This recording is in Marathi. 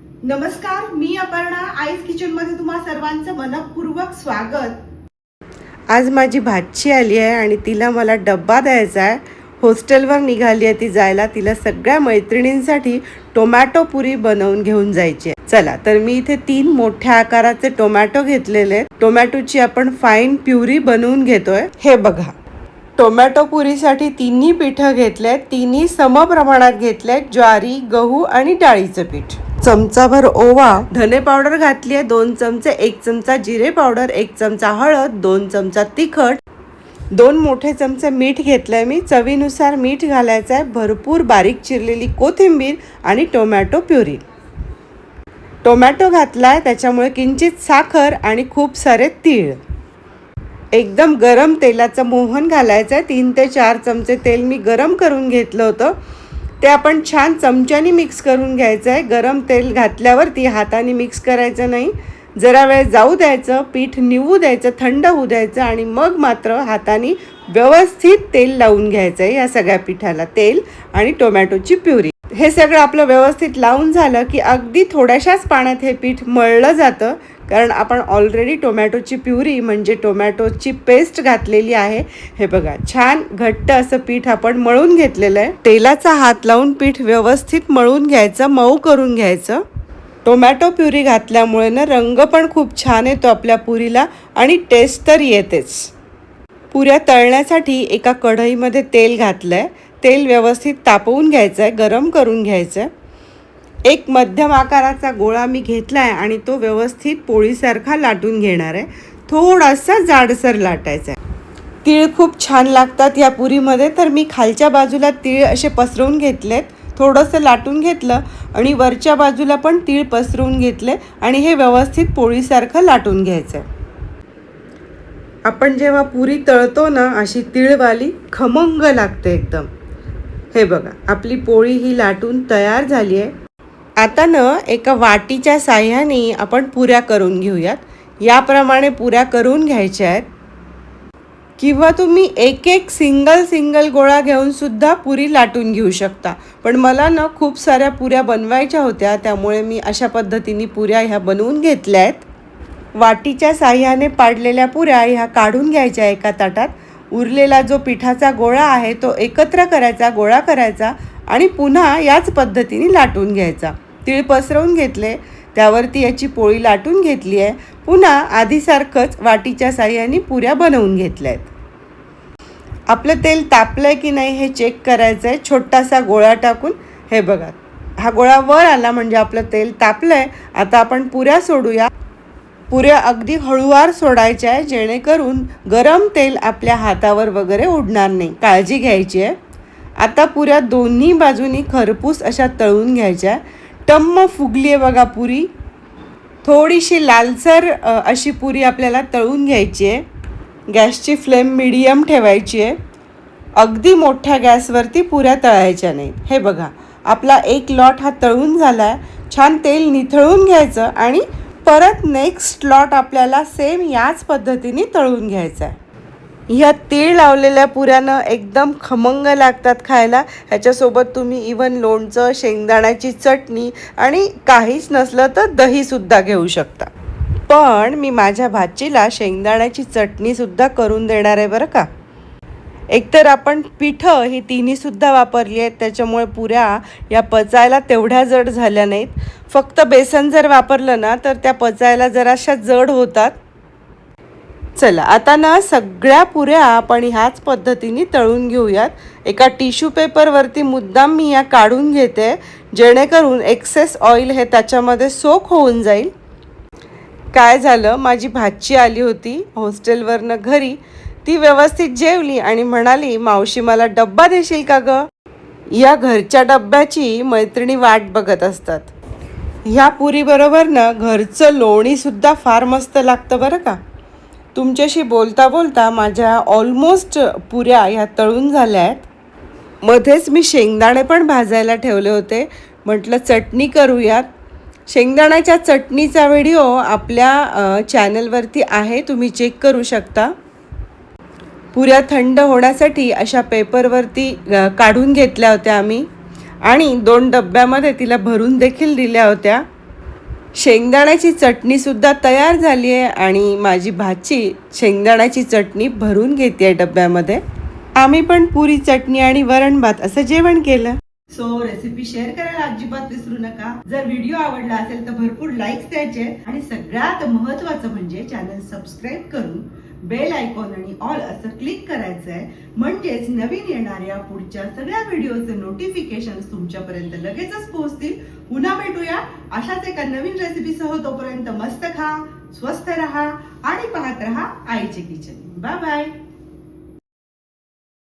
नमस्कार मी अपर्णा आईज किचनमध्ये तुम्हा सर्वांचं मनपूर्वक स्वागत. आज माझी भाची आली आहे आणि तिला मला डब्बा द्यायचा आहे. हॉस्टेलवर निघाली आहे ती जायला. तिला सगळ्या मैत्रिणींसाठी टोमॅटो पुरी बनवून घेऊन जायची आहे. चला तर मी इथे तीन मोठ्या आकाराचे टोमॅटो घेतलेले आहेत. टोमॅटोची आपण फाईन प्युरी बनवून घेतोय. हे बघा. टोमॅटो पुरीसाठी तिन्ही पिठं घेतले तिन्ही समप्रमाणात घेतले ज्वारी गहू आणि डाळीचं पीठ. चमचाभर ओवा धने पावडर घातली आहे दोन चमचे एक चमचा जिरे पावडर एक चमचा हळद दोन चमचा तिखट दोन मोठे चमचे मीठ घेतलंय मी. चवीनुसार मीठ घालायचं आहे भरपूर बारीक चिरलेली कोथिंबीर आणि टोमॅटो प्युरी. टोमॅटो घातलाय त्याच्यामुळे किंचित साखर आणि खूप सारे तीळ. एकदम गरम तेलाचं मोहन घालायचं आहे तीन ते चार चमचे तेल मी गरम करून घेतलं होतं. ते आपण छान चमच्यानी मिक्स करून घ्यायचं आहे गरम तेल घातल्यावरती हाताने मिक्स करायचं नाही. जरा वेळ जाऊ द्यायचं पीठ निवू द्यायचं थंड होऊ द्यायचं आणि मग मात्र हाताने व्यवस्थित तेल लावून घ्यायचं आहे या सगळ्या पिठाला. तेल आणि टोमॅटोची प्युरी. हे सगळं आपलं व्यवस्थित लावून झालं की अगदी थोड्याशाच पाण्यात हे पीठ मळलं जातं. कारण आपण ऑलरेडी टोमॅटोची प्युरी म्हणजे टोमॅटोची पेस्ट घातलेली आहे. हे बघा छान घट्ट असं पीठ आपण मळून घेतलेलं आहे. तेलाचा हात लावून पीठ व्यवस्थित मळून घ्यायचं मऊ करून घ्यायचं. टोमॅटो प्युरी घातल्यामुळे ना रंग पण खूप छान येतो आपल्या पुरीला आणि टेस्ट तर येतेच. पुऱ्या तळण्यासाठी एका कढईमध्ये तेल घातलं आहे तेल व्यवस्थित तापवून घ्यायचं आहे गरम करून घ्यायचं आहे एक मध्यम आकाराचा गोळा मी घेतला आहे आणि तो व्यवस्थित पोळीसारखा लाटून घेणार आहे. थोडासा जाडसर लाटायचा आहे. तीळ खूप छान लागतात या पुरीमध्ये तर मी खालच्या बाजूला तीळ असे पसरवून घेतलेत. थोडंसं लाटून घेतलं आणि वरच्या बाजूला पण तीळ पसरवून घेतले आणि हे व्यवस्थित पोळीसारखं लाटून घ्यायचं आहे आपण जेव्हा पुरी तळतो ना अशी तिळवाली खमंग लागते एकदम. हे बघा आपली पोळी ही लाटून तयार झाली आहे. आता ना एका वाटीच्या साह्याने आपण पुऱ्या करून घेऊयात. याप्रमाणे पुऱ्या करून घ्यायच्या आहेत. किंवा तुम्ही एक एक सिंगल सिंगल गोळा घेऊन सुद्धा पुरी लाटून घेऊ शकता. पण मला ना खूप साऱ्या पुऱ्या बनवायच्या होत्या त्यामुळे मी अशा पद्धतीने पुऱ्या ह्या बनवून घेतल्या आहेत. वाटीच्या साह्याने पाडलेल्या पुऱ्या ह्या काढून घ्यायच्या एका ताटात. उरलेला जो पिठाचा गोळा आहे तो एकत्र करायचा गोळा करायचा आणि पुन्हा याच पद्धतीने लाटून घ्यायचा. तीळ पसरवून घेतले. त्यावरती याची पोळी लाटून घेतली आहे. पुन्हा आधीसारखंच वाटीच्या साह्याने पुऱ्या बनवून घेतल्या आहेत. आपलं तेल तापलंय की नाही हे चेक करायचं आहे छोटासा गोळा टाकून. हे बघा. हा गोळा वर आला म्हणजे आपलं तेल तापलंय. आता आपण पुऱ्या सोडूया. पुऱ्या अगदी हळूवार सोडायच्या आहे जेणेकरून गरम तेल आपल्या हातावर वगैरे उडणार नाही. काळजी घ्यायची आहे. आता पुऱ्या दोन्ही बाजूनी खरपूस अशा तळून घ्यायच्या टम्म फुगली आहे बघा पुरी. थोडीशी लालसर अशी पुरी आपल्याला तळून घ्यायची आहे गॅसची फ्लेम मिडियम ठेवायची आहे अगदी मोठ्या गॅसवरती पुऱ्या तळायच्या नाहीत. हे बघा आपला एक लॉट हा तळून झाला आहे छान तेल निथळून घ्यायचं आणि परत नेक्स्ट लॉट आपल्याला सेम याच पद्धतीने तळून घ्यायचा आहे ह्या तीळ लावलेल्या पुऱ्यानं एकदम खमंग लागतात खायला. ह्याच्यासोबत तुम्ही इवन लोणचं शेंगदाण्याची चटणी आणि काहीच नसलं तर दहीसुद्धा घेऊ शकता. पण मी माझ्या भाचीला शेंगदाण्याची चटणीसुद्धा करून देणार आहे बरं का. एकतर आपण पिठं ही तिन्हीसुद्धा वापरली आहेत त्याच्यामुळे पुऱ्या या पचायला तेवढ्या जड झाल्या नाहीत. फक्त बेसन जर वापरलं ना तर त्या पचायला जराशा जड होतात. चला आता ना सगळ्या पुऱ्या आपण ह्याच पद्धतीने तळून घेऊयात. एका टिश्यू पेपरवरती मुद्दाम मी या काढून घेते जेणेकरून एक्सेस ऑइल हे त्याच्यामध्ये सोक होऊन जाईल. काय झालं? माझी भाची आली होती हॉस्टेलवरनं घरी. ती व्यवस्थित जेवली आणि म्हणाली मावशी मला डब्बा देशील का ग? या घरच्या डब्याची मैत्रिणी वाट बघत असतात. ह्या पुरीबरोबर ना घरचं लोणीसुद्धा फार मस्त लागतं बरं का? तुमच्याशी बोलता बोलता माझ्या ऑलमोस्ट पुऱ्या ह्या तळून झाल्या आहेत. मध्येच मी शेंगदाणे पण भाजायला ठेवले होते. म्हटलं चटणी करूयात. शेंगदाण्याच्या चटणीचा व्हिडिओ आपल्या चॅनलवरती आहे. तुम्ही चेक करू शकता. पुऱ्या थंड होण्यासाठी अशा पेपरवरती काढून घेतल्या होत्या आम्ही. आणि दोन डब्यामध्ये तिला भरून देखील दिल्या होत्या. शेंगदाण्याची चटणी सुद्धा तयार झाली आहे आणि माझी भाची शेंगदाण्याची चटणी भरून घेते डब्यामध्ये. आम्ही पण पुरी चटणी आणि वरण भात असं जेवण केलं. सो रेसिपी शेअर करायला अजिबात विसरू नका. जर व्हिडिओ आवडला असेल तर भरपूर लाईक्स द्यायचे आणि सगळ्यात महत्वाचं म्हणजे चॅनल सबस्क्राईब करून बेल आयकॉन आणि ऑल असं क्लिक करायचं आहे म्हणजेच नवीन येणाऱ्या पुढच्या सगळ्या व्हिडिओचे नोटिफिकेशन तुमच्यापर्यंत लगेचच पोहोचतील. अशाच एका नवीन रेसिपीसह तोपर्यंत मस्त खा स्वस्थ रहा आणि पाहत रहा आईचे किचन बाय बाय